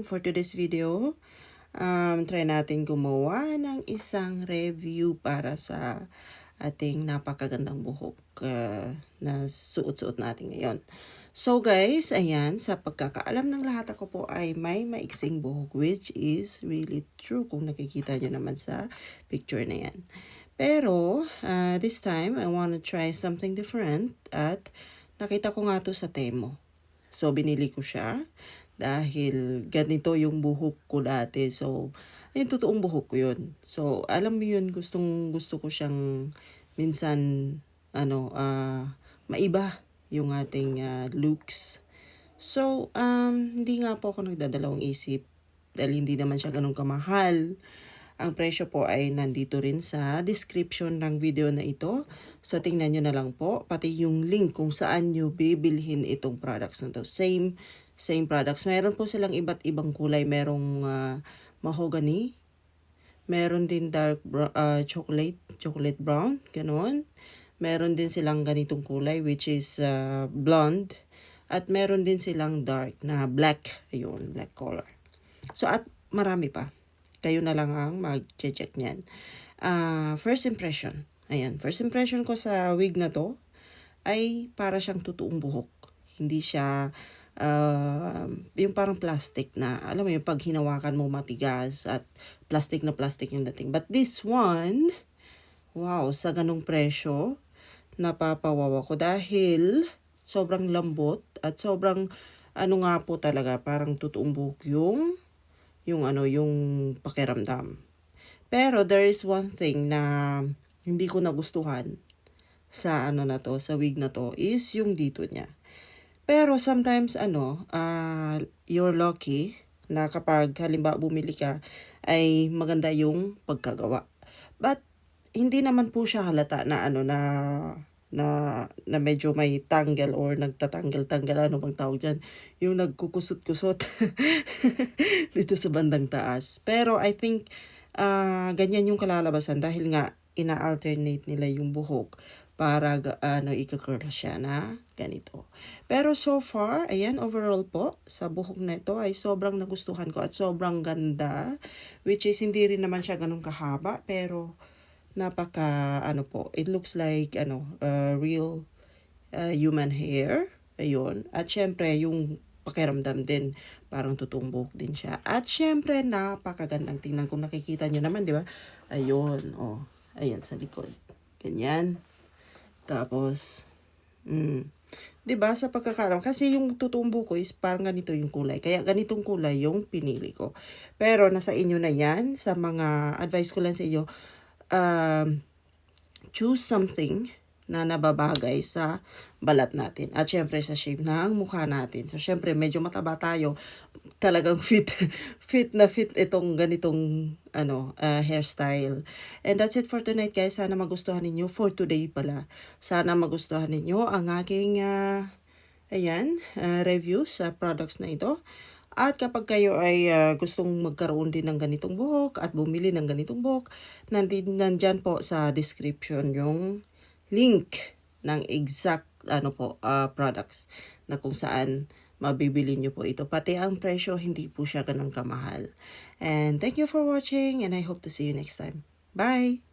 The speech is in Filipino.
for today's video, um, try natin gumawa ng isang review para sa ating napakagandang buhok uh, na suot-suot natin ngayon. So guys, ayan, sa pagkakaalam ng lahat ako po ay may maiksing buhok which is really true kung nakikita nyo naman sa picture na yan. Pero, uh, this time, I want to try something different at nakita ko nga to sa Temo. So, binili ko siya dahil ganito yung buhok ko dati. So, ayun, totoong buhok ko yun. So, alam mo yun, gustong gusto ko siyang minsan, ano, uh, maiba yung ating uh, looks. So, um, hindi nga po ako nagdadalawang isip dahil hindi naman siya ganun kamahal. Ang presyo po ay nandito rin sa description ng video na ito. So, tingnan nyo na lang po. Pati yung link kung saan nyo bibilhin itong products na to. Same, same products. Meron po silang iba't ibang kulay. Merong uh, mahogany. Meron din dark uh, chocolate, chocolate brown. Ganon. Meron din silang ganitong kulay which is uh, blonde. At meron din silang dark na black. Ayun, black color. So, at marami pa kayo na lang ang mag-check niyan. Uh, first impression. Ayan, first impression ko sa wig na to ay para siyang totoong buhok. Hindi siya uh, yung parang plastic na, alam mo yung pag hinawakan mo matigas at plastic na plastic yung dating. But this one, wow, sa ganong presyo, napapawawa ko dahil sobrang lambot at sobrang ano nga po talaga, parang totoong buhok yung yung ano, yung pakiramdam. Pero there is one thing na hindi ko nagustuhan sa ano na to, sa wig na to, is yung dito niya. Pero sometimes ano, uh, you're lucky na kapag halimbawa bumili ka ay maganda yung pagkagawa. But hindi naman po siya halata na ano na na, na medyo may tangle or nagtatanggal-tanggal, ano bang tawag dyan, yung nagkukusot-kusot dito sa bandang taas. Pero I think uh, ganyan yung kalalabasan dahil nga ina-alternate nila yung buhok para ano i-curl siya na ganito. Pero so far, ayan overall po sa buhok na ito ay sobrang nagustuhan ko at sobrang ganda which is hindi rin naman siya ganun kahaba pero napaka ano po it looks like ano uh, real uh, human hair. Ayun. At syempre yung pakiramdam din parang tutumbok din siya. At syempre napakagandang tingnan kung nakikita niyo naman di ba? Ayun oh. Ayan sa likod. Ganyan. Tapos mm, 'di ba sa pagkakalam kasi yung tutumbo ko is parang ganito yung kulay. Kaya ganitong kulay yung pinili ko. Pero nasa inyo na yan sa mga advice ko lang sa inyo um, choose something na nababagay sa balat natin. At syempre sa shape ng mukha natin. So syempre medyo mataba tayo. Talagang fit fit na fit itong ganitong ano uh, hairstyle. And that's it for tonight guys. Sana magustuhan ninyo for today pala. Sana magustuhan ninyo ang aking uh, ayan, uh, review sa products na ito. At kapag kayo ay uh, gustong magkaroon din ng ganitong buhok at bumili ng ganitong buhok, nandin, nandyan po sa description yung link ng exact ano po, uh, products na kung saan mabibili nyo po ito. Pati ang presyo, hindi po siya ganun kamahal. And thank you for watching and I hope to see you next time. Bye!